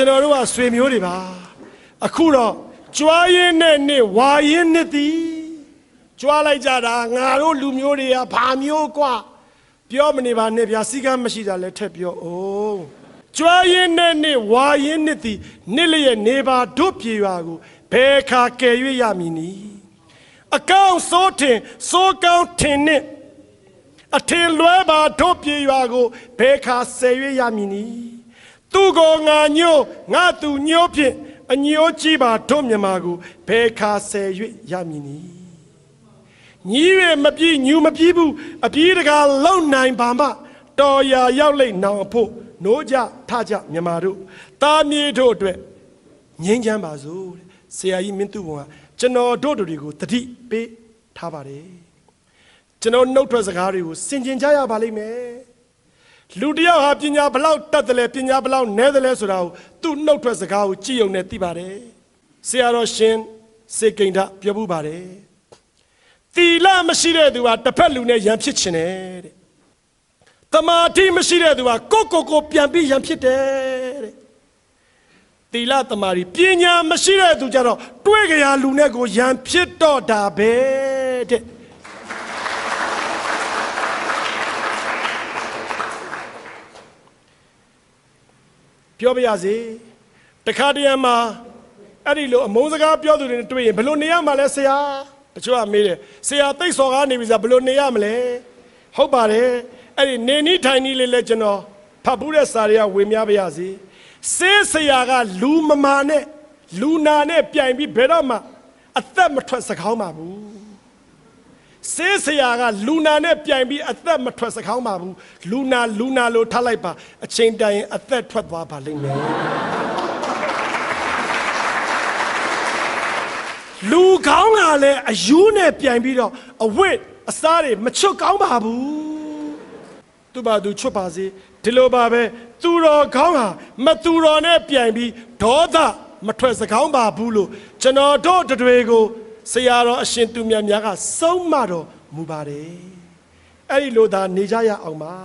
ကျွန်တော်တို့ကဆွေမျိုးတွေပါအခုတော့ကြွားရင်နဲ့နှစ်ဝါရင်နှစ်သည်ကြွားလိုက်ကြတာငါတို့လူမျိုးတွေကဘာမျိုးกว่าပြောမနေပါနဲ့ဗျာစီကမ်းမရှိတာလည်းထက်ပြောအောင်ကြွားရင်နဲ့နှစ်ဝါရင်နှစ်သည်နှစ်လျက်နေပါတို့ပြေရွာကိုဘယ်ခါကယ်၍ရမည်နီအကောင့်စိုးထင်စိုးကောင်းထင်နှင့်အထင်လွဲပါတို့ပြေရွာကိုဘယ်ခါဆယ်၍ရမည်နီ သူကိုငါညို့ငါသူညို့ဖြင့်အညိုးကြီးပါတို့မြမာကိုဘယ်ခါဆယ်၍ရမည်နီညီးရမပြေးညူမပြေးဘူးအပြေးတကာလုံနိုင်ပါမှတော်ရာရောက်လိမ့်နောင်အဖို့နိုးကြထကြမြမာတို့တာမြေတို့အတွက်ငြိမ်းချမ်းပါစို့တဲ့ဆရာကြီးမင်းသူဘုံကကျွန်တော်တို့တို့တွေကိုတတိပေးထားပါတယ်ကျွန်တော်နှုတ်ထွက်စကားတွေကိုစင်ကျင်ကြရပါလိမ့်မယ် လူတစ်ယောက်ဟာပညာဘလောက်တတ်တယ်လဲပညာဘလောက်နည်းတယ်လဲဆိုတာကိုသူ့နှုတ်ထွက်စကားကိုကြည့်ုံနဲ့သိပါတယ်ဆရာတော်ရှင်စေကိန္ဒပြောမှုပါတယ်တီလမရှိတဲ့သူဟာတစ်ဖက်လူနဲ့ရံဖြစ်ချင်တယ်တဲ့တမာတိမရှိတဲ့သူဟာကိုယ့်ကိုယ်ကိုပြန်ပြီးရံဖြစ်တယ်တဲ့တီလသမารီပညာမရှိတဲ့သူကြတော့တွေးကြရလူနဲ့ကိုရံဖြစ်တော့တာပဲတဲ့ ပြောပြရစီတခါတည်းမှာအဲ့ဒီလိုအမုန်းစကားပြောသူတွေနဲ့တွေ့ရင်ဘယ်လိုနေရမှာလဲဆရာတချို့ကမေးတယ်ဆရာသိပ်စော်ကားနေပြီဆိုဘယ်လိုနေရမလဲဟုတ်ပါတယ်အဲ့ဒီနေနီးထိုင်နီးလေးလဲကျွန်တော်ဖတ်ဘူးတဲ့စာတွေကဝေမျှပါရစေစေးဆရာကလူမမာနဲ့လူနာနဲ့ပြိုင်ပြီးဘယ်တော့မှအသက်မထွက်စကောင်းပါဘူး စေးဆရာကလူနာနဲ့ပြိုင်ပြီးအသက်မထွက်စကောင်းပါဘူးလူနာလူနာလို့ထားလိုက်ပါအချိန်တိုင်ရင်အသက်ထွက်သွားပါလိမ့်မယ်လူကောင်းကလည်းအယူနဲ့ပြိုင်ပြီးတော့အဝတ်အစားတွေမချွတ်ကောင်းပါဘူးသူ့ဘာသူချွတ်ပါစေဒီလိုပါပဲသူတော်ကောင်းဟာမသူတော်နဲ့ပြိုင်ပြီးဒေါသမထွက်စကောင်းပါဘူးလို့ကျွန်တော်တို့တတွေကို ဆရာတော်အရှင်သူမြတ်များကစုံမတော်မူပါတယ်အဲ့ဒီလိုသာနေကြရအောင်ပါ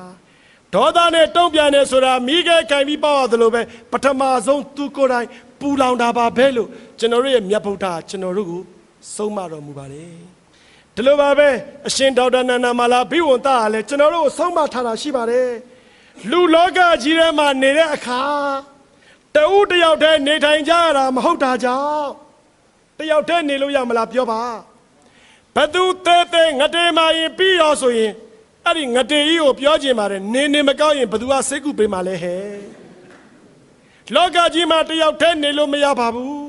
ဒေါသနဲ့တုံ့ပြန်နေဆိုတာမိခဲကင်ပြီးပေါ့ရတယ်လို့ပဲပထမဆုံးသူကိုယ်တိုင်ပူလောင်တာပါပဲလို့ကျွန်တော်တို့ရဲ့မြတ်ဗုဒ္ဓကကျွန်တော်တို့ကိုစုံမတော်မူပါတယ်ဒီလိုပါပဲအရှင်ဒေါက်တာနန္ဒမာလာဘိဝန္တကလည်းကျွန်တော်တို့ကိုစုံမထားတာရှိပါတယ်လူလောကကြီးထဲမှာနေတဲ့အခါတဦးတစ်ယောက်တည်းနေထိုင်ကြရတာမဟုတ်တာကြောင့် တစ်ယောက်တည်းနေလို့ရမလားပြောပါဘသူတဲတဲငတေမာရင်ပြီးရောဆိုရင်အဲ့ဒီငတေကြီးကိုပြောချင်ပါတယ်နေနေမကောင်းရင်ဘသူကစိတ်ကူပေးမှလဲဟဲ့လောကကြီးမှာတယောက်တည်းနေလို့မရပါဘူး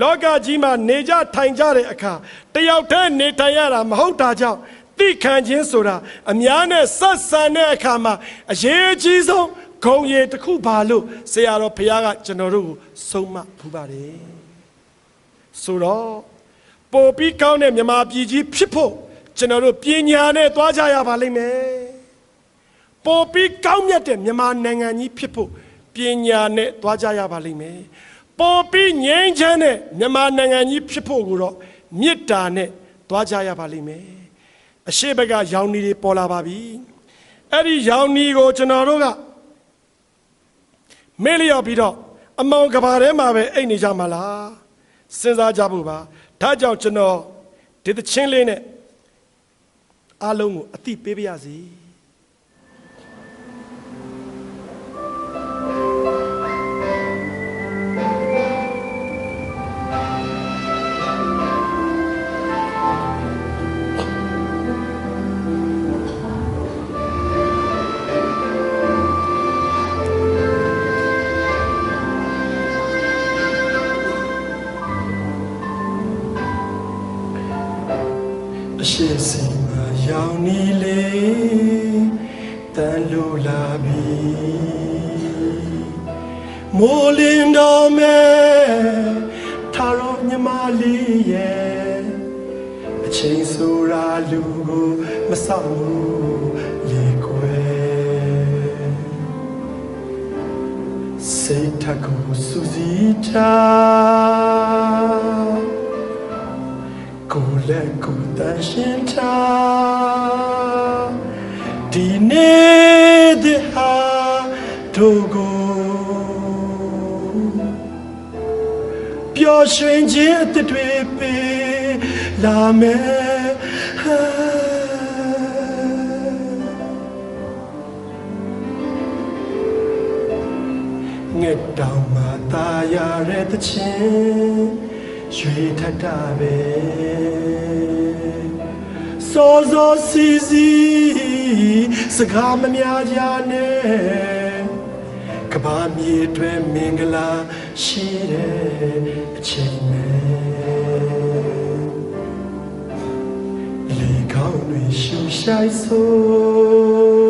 လောကကြီးမှာနေကြထိုင်ကြတဲ့အခါတယောက်တည်းနေထိုင်ရတာမဟုတ်တာကြောင့်တိခံခြင်းဆိုတာအများနဲ့ဆက်ဆံတဲ့အခါမှာအရေးအကြီးဆုံးဂုံရည်တစ်ခုပါလို့ဆရာတော်ဘုရားကကျွန်တော်တို့ကိုဆုံးမဖူးပါတယ် ဆိုတော့ပိုပြီးကောင်းတဲ့မြမာပြည်ကြီးဖြစ်ဖို့ကျွန်တော်တို့ပညာနဲ့သွားကြရပါလိမ့်မယ်ပေါ်ပြီးကောင်းမြတ်တဲ့မြန်မာနိုင်ငံကြီးဖြစ်ဖို့ပညာနဲ့သွားကြရပါလိမ့်မယ်ပေါ်ပြီးငြိမ်းချမ်းတဲ့မြန်မာနိုင်ငံကြီးဖြစ်ဖို့ကိုတော့မေတ္တာနဲ့သွားကြရပါလိမ့်မယ်အရှိဘက်ကရောင်နီတွေပေါ်လာပါပြီအဲ့ဒီရောင်နီကိုကျွန်တော်တို့ကမေ့လျော့ပြီးတော့အမောင်ကဘာထဲမှာပဲအိတ်နေကြမှာလား စဉ်းစားကြဖို့ပါဒါကြောင့်ကျွန်တော်ဒီသချင်းလေးနဲ့အားလုံးကိုအတိပေးပါရစေ ရှိစီမရောင်နီလေးတန်လိုလာပြီမိုးလင်းတော်မဲ့ထာရောမြမလေးရဲ့အချိန်ဆိုတာလူကိုမဆောင်ဘူးလေကွယ်စိတ်ထက်ကိုစူစီထား လည်းကိုယ်တန်ရှင်းထားဒီနေ့တဲ့ဟာတို့ကိုျော်ရွှင်ခြင်းအသစ်တွေပေးလာမယ်ငက်တောင်မှာตาရတဲ့တခြင်း ရွှေထက်တာပဲစောစောစီစီစကားမများကြနဲ့ကဘာမြေတွင်မင်္ဂလာရှိတဲ့အချိန်မဲ့လေကောင်းတွေရှူဆိုင်ဆို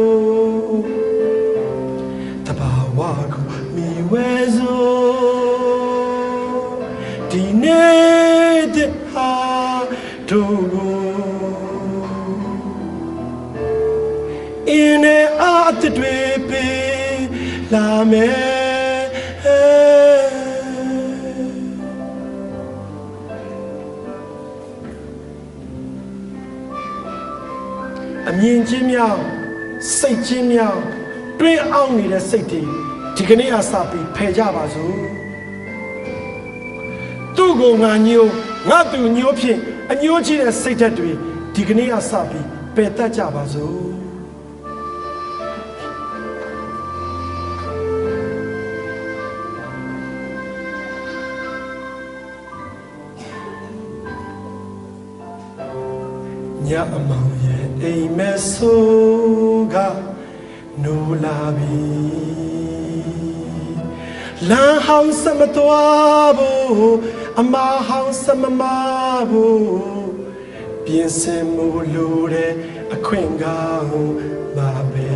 လာမယ်အမြင်ချင်းမြောင်စိတ်ချင်းမြောင်တွင်းအောင်နေတဲ့စိတ်တွေဒီကနေ့အစပြီးဖယ်ကြပါစို့သူ့ကိုငါညို့ငါသူညို့ဖြင့်အညို့ကြီးတဲ့စိတ်ဓာတ်တွေဒီကနေ့အစပြီးပယ်တတ်ကြပါစို့ ညအမောင်ရဲ့အိမ်မက်ဆိုးကနိုးလာပြီလမ်းဟောင်းစမတော်ဘူးအမဟောင်းစမမဘူးပြင်ဆင်မှုလိုတဲ့အခွင့်ကောင်းပါပဲ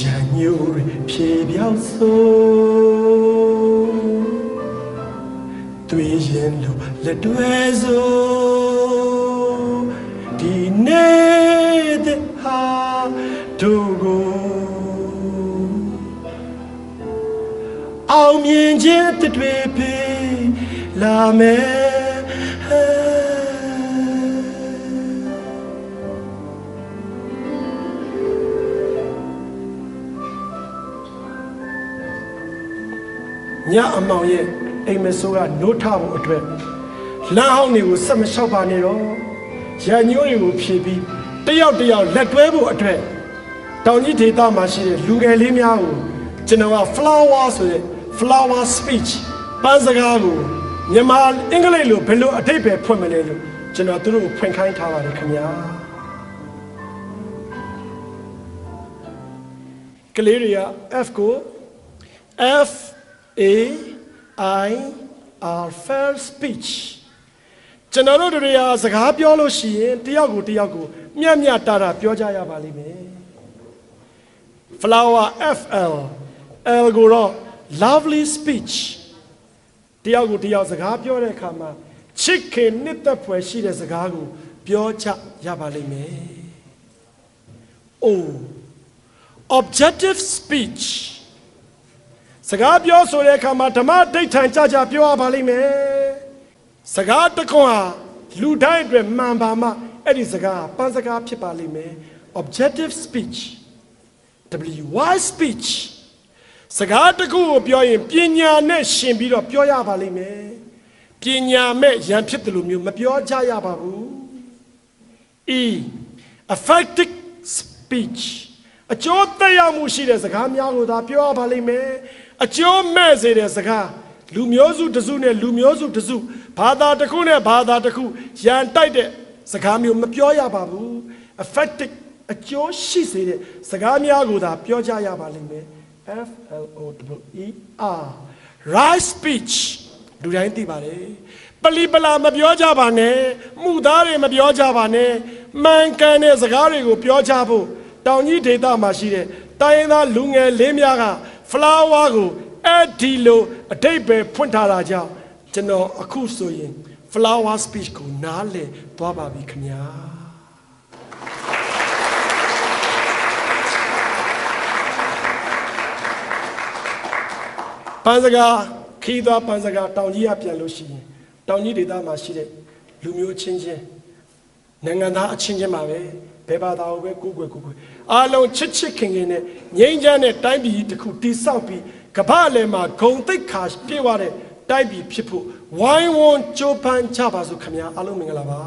ရန်ညိုတွေဖြေပြောင်းဆိုး တွေ့ရင်လို့လက်တွဲစို့ဒီနေ့တဲ့ဟာတို့ကိုအောင်မြင်ခြင်းတစ်တွေပေးလာမယ်ညအမောင်ရဲ့ အိမ်မဆိုးကနိုးထဖို့အတွက်လမ်းဟောင်းတွေကိုဆက်မလျှောက်ပါနဲ့တော့ရန်ညိုးတွေကိုဖြည့်ပြီးတယောက်တယောက်လက်တွဲဖို့အတွက်တောင်ကြီးဒေသမှာရှိတဲ့လူငယ်လေးများကိုကျွန်တော်က flower ဆိုတဲ့ flower speech ပန်းစကားကိုမြန်မာအင်္ဂလိပ်လိုဘယ်လိုအဓိပ္ပာယ်ဖွင့်မလဲလို့ကျွန်တော်သူတို့ကိုဖွင့်ခိုင်းထားပါတယ်ခင်ဗျာကလေးတွေက F ကို F A I R fair speech ကျွန်တော်တို့တွေဟာစကားပြောလို့ရှိရင်တယောက်ကိုတယောက်ကိုမျက်မျက်တာတာပြောကြရပါလိမ့်မယ် flower FL L ကိုတော့ lovely speech တယောက်ကိုတယောက်စကားပြောတဲ့အခါမှာချစ်ခင်နှစ်သက်ဖွယ်ရှိတဲ့စကားကိုပြောချရပါလိမ့်မယ် O objective speech စကားပြောဆိုတဲ့အခါမှာဓမ္မဒိဋ္ဌံကြကြပြောရပါလိမ့်မယ်စကားတစ်ခွန်းဟာလူတိုင်းအတွက်မှန်ပါမှအဲ့ဒီစကားပန်းစကားဖြစ်ပါလိမ့်မယ် objective speech WY speech စကားတစ်ခုကိုပြောရင်ပညာနဲ့ရှင်ပြီးတော့ပြောရပါလိမ့်မယ်ပညာမဲ့ရန်ဖြစ်တယ်လို့မျိုးမပြောကြရပါဘူး E effective speech အကျိုးသက်ရောက်မှုရှိတဲ့စကားများကိုသာပြောရပါလိမ့်မယ် အကျိုးမဲ့စေတဲ့စကားလူမျိုးစုတစ်စုနဲ့လူမျိုးစုတစ်စုဘာသာတစ်ခုနဲ့ဘာသာတစ်ခုရန်တိုက်တဲ့စကားမျိုးမပြောရပါဘူး effective အကျိုးရှိစေတဲ့စကားများကိုသာပြောကြရပါလိမ့်မယ် F L O W E R right speech လူတိုင်းသိပါတယ်ပလီပလာမပြောကြပါနဲ့မှုသားတွေမပြောကြပါနဲ့မှန်ကန်တဲ့စကားတွေကိုပြောကြဖို့တောင်ကြီးဒေသမှာရှိတဲ့တိုင်းရင်းသားလူငယ်လေးများက flower ကိုအဲ့ဒီလိုအတိတ်ပဲဖွင့်ထားတာကြောင့်ကျွန်တော်အခုဆိုရင် flower speech ကိုနားလည်သွားပါပြီခင်ဗျာပန်းစကားခီးသွားပန်းစကားတောင်ကြီးကပြန်လို့ရှိရင်တောင်ကြီးဒေသမှာရှိတဲ့လူမျိုးချင်းချင်းနိုင်ငံသားအချင်းချင်းပါပဲ ဘယ်ဘာသာကိုပဲကိုယ်ွယ်ကိုယ်ွယ်အားလုံးချစ်ချစ်ခင်ခင်နဲ့ငြိမ်းချမ်းတဲ့တိုင်းပြည်တစ်ခုတည်ဆောက်ပြီးကကမ္ဘာအလယ်မှာဂုံတိတ်ခါပြည့်ဝတဲ့တိုက်ပြည်ဖြစ်ဖို့ဝိုင်းဝန်းကြိုးပမ်းကြပါစို့ခင်ဗျာအားလုံးမင်္ဂလာပါ